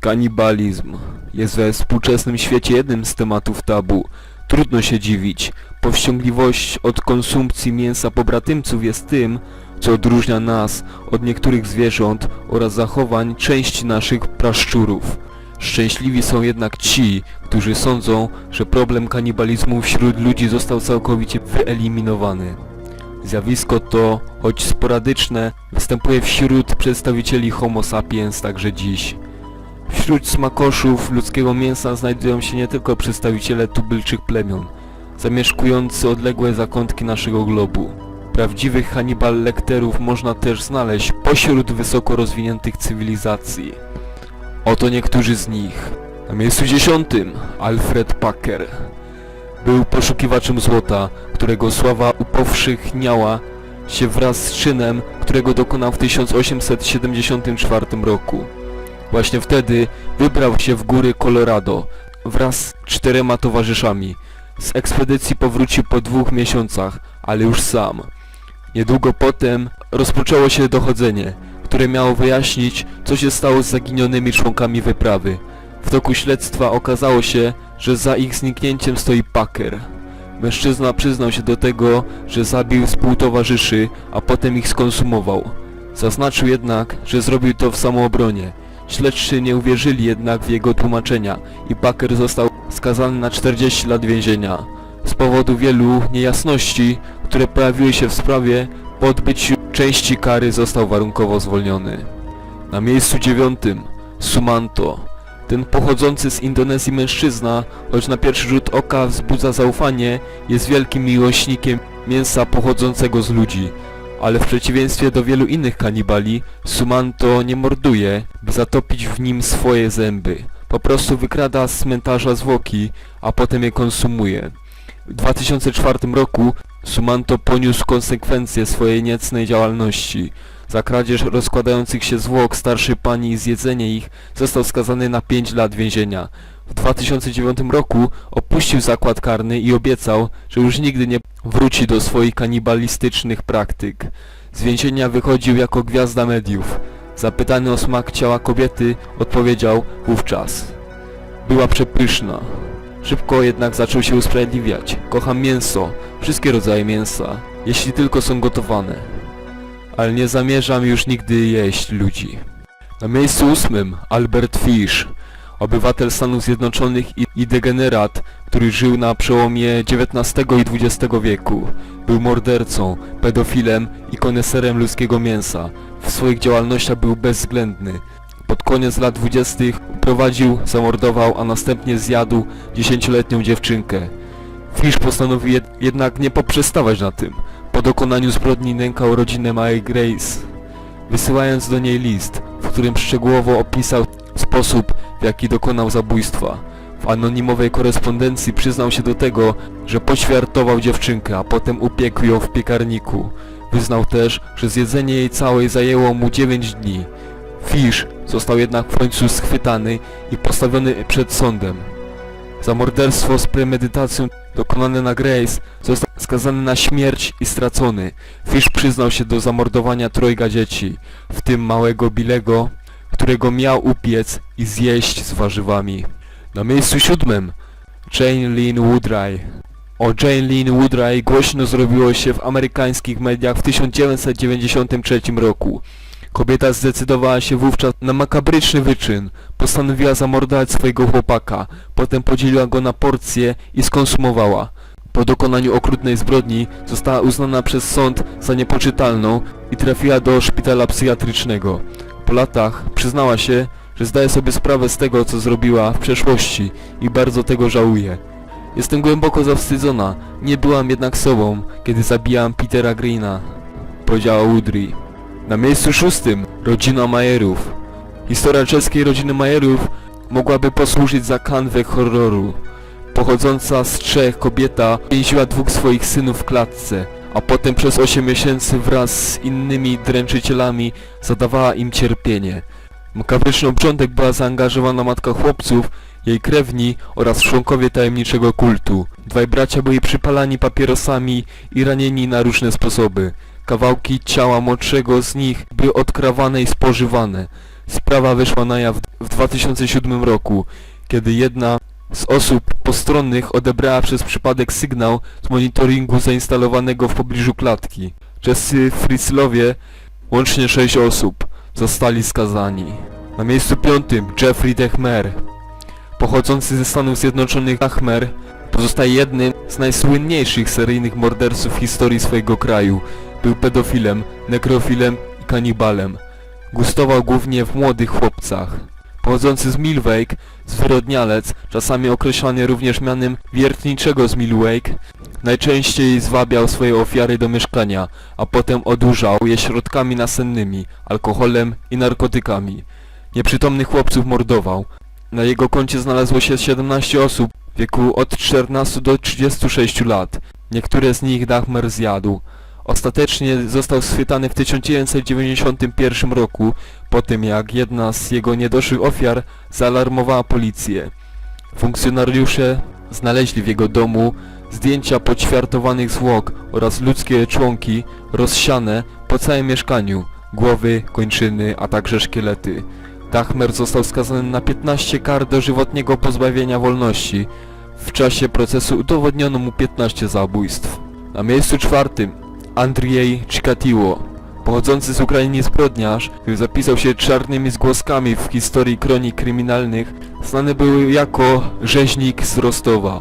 Kanibalizm jest we współczesnym świecie jednym z tematów tabu. Trudno się dziwić. Powściągliwość od konsumpcji mięsa pobratymców jest tym, co odróżnia nas od niektórych zwierząt oraz zachowań części naszych praszczurów. Szczęśliwi są jednak ci, którzy sądzą, że problem kanibalizmu wśród ludzi został całkowicie wyeliminowany. Zjawisko to, choć sporadyczne, występuje wśród przedstawicieli Homo sapiens także dziś. Wśród smakoszów ludzkiego mięsa znajdują się nie tylko przedstawiciele tubylczych plemion, zamieszkujący odległe zakątki naszego globu. Prawdziwych Hannibal Lecterów można też znaleźć pośród wysoko rozwiniętych cywilizacji. Oto niektórzy z nich. Na miejscu dziesiątym Alfred Packer. Był poszukiwaczem złota, którego sława upowszechniała się wraz z czynem, którego dokonał w 1874 roku. Właśnie wtedy wybrał się w góry Colorado wraz z czterema towarzyszami. Z ekspedycji powrócił po dwóch miesiącach, ale już sam. Niedługo potem rozpoczęło się dochodzenie, które miało wyjaśnić, co się stało z zaginionymi członkami wyprawy. W toku śledztwa okazało się, że za ich zniknięciem stoi Packer. Mężczyzna przyznał się do tego, że zabił współtowarzyszy, a potem ich skonsumował. Zaznaczył jednak, że zrobił to w samoobronie. Śledczy nie uwierzyli jednak w jego tłumaczenia i Packer został skazany na 40 lat więzienia. Z powodu wielu niejasności, które pojawiły się w sprawie, po odbyciu części kary został warunkowo zwolniony. Na miejscu dziewiątym Sumanto. Ten pochodzący z Indonezji mężczyzna, choć na pierwszy rzut oka wzbudza zaufanie, jest wielkim miłośnikiem mięsa pochodzącego z ludzi. Ale w przeciwieństwie do wielu innych kanibali, Sumanto nie morduje, by zatopić w nim swoje zęby. Po prostu wykrada z cmentarza zwłoki, a potem je konsumuje. W 2004 roku Sumanto poniósł konsekwencje swojej niecnej działalności. Za kradzież rozkładających się zwłok starszej pani i zjedzenie ich został skazany na 5 lat więzienia. W 2009 roku opuścił zakład karny i obiecał, że już nigdy nie wróci do swoich kanibalistycznych praktyk. Z więzienia wychodził jako gwiazda mediów. Zapytany o smak ciała kobiety, odpowiedział wówczas. Była przepyszna. Szybko jednak zaczął się usprawiedliwiać. Kocham mięso, wszystkie rodzaje mięsa, jeśli tylko są gotowane. Ale nie zamierzam już nigdy jeść ludzi. Na miejscu ósmym Albert Fish, obywatel Stanów Zjednoczonych i, degenerat, który żył na przełomie XIX i XX wieku. Był mordercą, pedofilem i koneserem ludzkiego mięsa. W swoich działalnościach był bezwzględny. Pod koniec lat dwudziestych uprowadził, zamordował, a następnie zjadł dziesięcioletnią dziewczynkę. Fish postanowił jed jednak nie poprzestawać na tym. Po dokonaniu zbrodni nękał rodzinę małej Grace, wysyłając do niej list, w którym szczegółowo opisał sposób, w jaki dokonał zabójstwa. W anonimowej korespondencji przyznał się do tego, że poćwiartował dziewczynkę, a potem upiekł ją w piekarniku. Wyznał też, że zjedzenie jej całej zajęło mu 9 dni. Fish został jednak w końcu schwytany i postawiony przed sądem. Za morderstwo z premedytacją dokonane na Grace został skazany na śmierć i stracony. Fish przyznał się do zamordowania trojga dzieci, w tym małego Bilego, którego miał upiec i zjeść z warzywami. Na miejscu siódmym Jane Lynn Woodray. O Jane Lynn Woodray głośno zrobiło się w amerykańskich mediach w 1993 roku. Kobieta zdecydowała się wówczas na makabryczny wyczyn. Postanowiła zamordować swojego chłopaka, potem podzieliła go na porcje i skonsumowała. Po dokonaniu okrutnej zbrodni została uznana przez sąd za niepoczytalną i trafiła do szpitala psychiatrycznego. Po latach przyznała się, że zdaje sobie sprawę z tego, co zrobiła w przeszłości i bardzo tego żałuje. Jestem głęboko zawstydzona, nie byłam jednak sobą, kiedy zabijałam Petera Greena, powiedziała Woodry. Na miejscu szóstym rodzina Majerów. Historia czeskiej rodziny Majerów mogłaby posłużyć za kanwę horroru. Pochodząca z Czech kobieta więziła dwóch swoich synów w klatce, a potem przez 8 miesięcy wraz z innymi dręczycielami zadawała im cierpienie. W makabryczny obrządek była zaangażowana matka chłopców, jej krewni oraz członkowie tajemniczego kultu. Dwaj bracia byli przypalani papierosami i ranieni na różne sposoby. Kawałki ciała młodszego z nich były odkrawane i spożywane. Sprawa wyszła na jaw w 2007 roku, kiedy jedna z osób postronnych odebrała przez przypadek sygnał z monitoringu zainstalowanego w pobliżu klatki. Czescy Fritzlowie, łącznie 6 osób, zostali skazani. Na miejscu piątym Jeffrey Dahmer, pochodzący ze Stanów Zjednoczonych Dahmer, pozostaje jednym z najsłynniejszych seryjnych morderców w historii swojego kraju. Był pedofilem, nekrofilem i kanibalem. Gustował głównie w młodych chłopcach. Pochodzący z Milwaukee, zwyrodnialec, czasami określany również mianem wiertniczego z Milwaukee, najczęściej zwabiał swoje ofiary do mieszkania, a potem odurzał je środkami nasennymi, alkoholem i narkotykami. Nieprzytomnych chłopców mordował. Na jego koncie znalazło się 17 osób w wieku od 14 do 36 lat. Niektóre z nich Dachmer zjadł. Ostatecznie został schwytany w 1991 roku, po tym jak jedna z jego niedoszłych ofiar zaalarmowała policję. Funkcjonariusze znaleźli w jego domu zdjęcia poćwiartowanych zwłok oraz ludzkie członki rozsiane po całym mieszkaniu, głowy, kończyny, a także szkielety. Dachmer został skazany na 15 kar dożywotniego pozbawienia wolności. W czasie procesu udowodniono mu 15 zabójstw. Na miejscu czwartym Andrzej Chikatiło, pochodzący z Ukrainy zbrodniarz, który zapisał się czarnymi zgłoskami w historii kronik kryminalnych, znany był jako rzeźnik z Rostowa.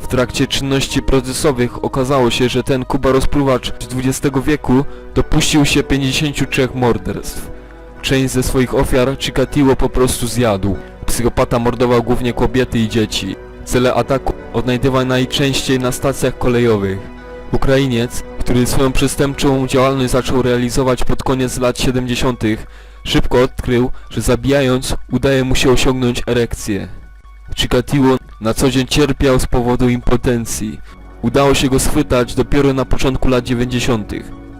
W trakcie czynności procesowych okazało się, że ten Kuba rozpruwacz XX wieku dopuścił się 53 morderstw. Część ze swoich ofiar Chikatiło po prostu zjadł. Psychopata mordował głównie kobiety i dzieci. Cele ataku odnajdywał najczęściej na stacjach kolejowych. Ukrainiec, który swoją przestępczą działalność zaczął realizować pod koniec lat 70., szybko odkrył, że zabijając udaje mu się osiągnąć erekcję. Chikatiło na co dzień cierpiał z powodu impotencji. Udało się go schwytać dopiero na początku lat 90.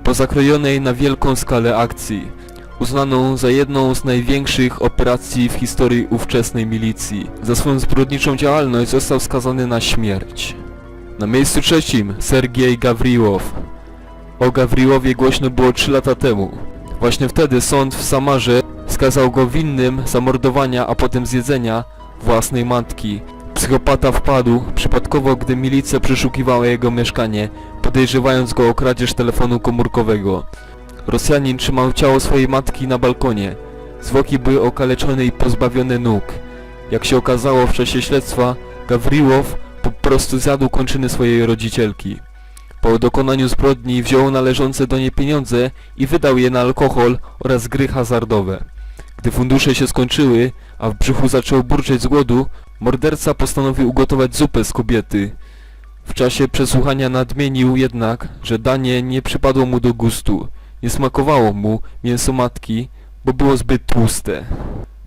Po zakrojonej na wielką skalę akcji, uznaną za jedną z największych operacji w historii ówczesnej milicji. Za swoją zbrodniczą działalność został skazany na śmierć. Na miejscu trzecim Sergiej Gawriłow. O Gawriłowie głośno było 3 lata temu. Właśnie wtedy sąd w Samarze skazał go winnym zamordowania, a potem zjedzenia własnej matki. Psychopata wpadł przypadkowo, gdy milicja przeszukiwała jego mieszkanie, podejrzewając go o kradzież telefonu komórkowego. Rosjanin trzymał ciało swojej matki na balkonie. Zwłoki były okaleczone i pozbawione nóg. Jak się okazało w czasie śledztwa, Gawriłow po prostu zjadł kończyny swojej rodzicielki. Po dokonaniu zbrodni wziął należące do niej pieniądze i wydał je na alkohol oraz gry hazardowe. Gdy fundusze się skończyły, a w brzuchu zaczął burczeć z głodu, morderca postanowił ugotować zupę z kobiety. W czasie przesłuchania nadmienił jednak, że danie nie przypadło mu do gustu. Nie smakowało mu mięso matki, bo było zbyt tłuste.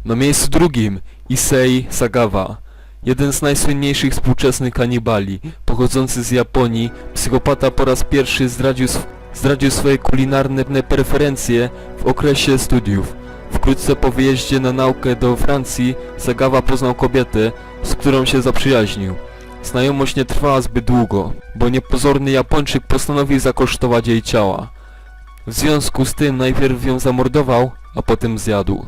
Na miejscu drugim Issei Sagawa, jeden z najsłynniejszych współczesnych kanibali, pochodzący z Japonii, psychopata po raz pierwszy zdradził, sw- zdradził swoje kulinarne preferencje w okresie studiów. Wkrótce po wyjeździe na naukę do Francji Sagawa poznał kobietę, z którą się zaprzyjaźnił. Znajomość nie trwała zbyt długo, bo niepozorny Japończyk postanowił zakosztować jej ciała. W związku z tym najpierw ją zamordował, a potem zjadł.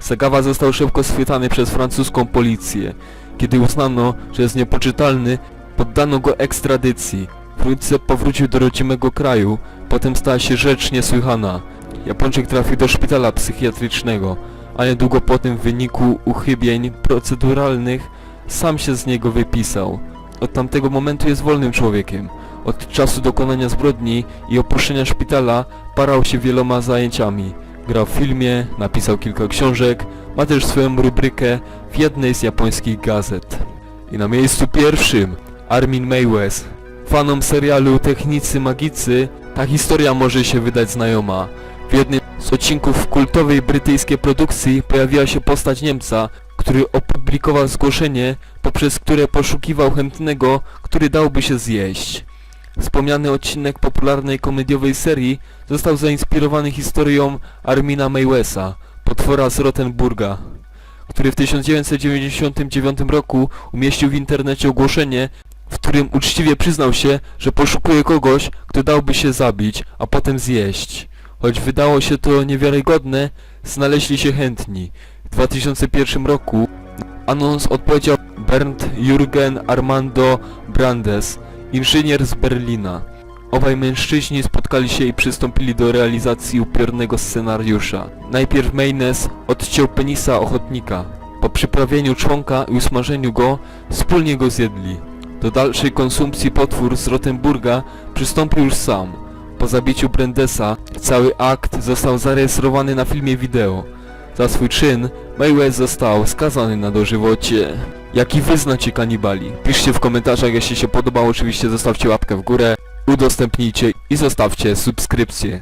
Sagawa został szybko schwytany przez francuską policję. Kiedy uznano, że jest niepoczytalny, poddano go ekstradycji. Wkrótce powrócił do rodzimego kraju, potem stała się rzecz niesłychana. Japończyk trafił do szpitala psychiatrycznego, a niedługo po tym w wyniku uchybień proceduralnych sam się z niego wypisał. Od tamtego momentu jest wolnym człowiekiem. Od czasu dokonania zbrodni i opuszczenia szpitala parał się wieloma zajęciami. Grał w filmie, napisał kilka książek, ma też swoją rubrykę w jednej z japońskich gazet. I na miejscu pierwszym Armin Meiwes. Fanom serialu Technicy Magicy ta historia może się wydać znajoma. W jednym z odcinków kultowej brytyjskiej produkcji pojawiła się postać Niemca, który opublikował zgłoszenie, poprzez które poszukiwał chętnego, który dałby się zjeść. Wspomniany odcinek popularnej komediowej serii został zainspirowany historią Armina Maywesa, potwora z Rottenburga, który w 1999 roku umieścił w internecie ogłoszenie, w którym uczciwie przyznał się, że poszukuje kogoś, kto dałby się zabić, a potem zjeść. Choć wydało się to niewiarygodne, znaleźli się chętni. W 2001 roku anons odpowiedział Bernd Jürgen Armando Brandes, inżynier z Berlina. Obaj mężczyźni spotkali się i przystąpili do realizacji upiornego scenariusza. Najpierw Maynes odciął penisa ochotnika. Po przyprawieniu członka i usmażeniu go, wspólnie go zjedli. Do dalszej konsumpcji potwór z Rottenburga przystąpił już sam. Po zabiciu Brandesa cały akt został zarejestrowany na filmie wideo. Za swój czyn Mayweather został skazany na dożywocie. Jaki wy znacie kanibali? Piszcie w komentarzach, jeśli się podobało, oczywiście zostawcie łapkę w górę, udostępnijcie i zostawcie subskrypcję.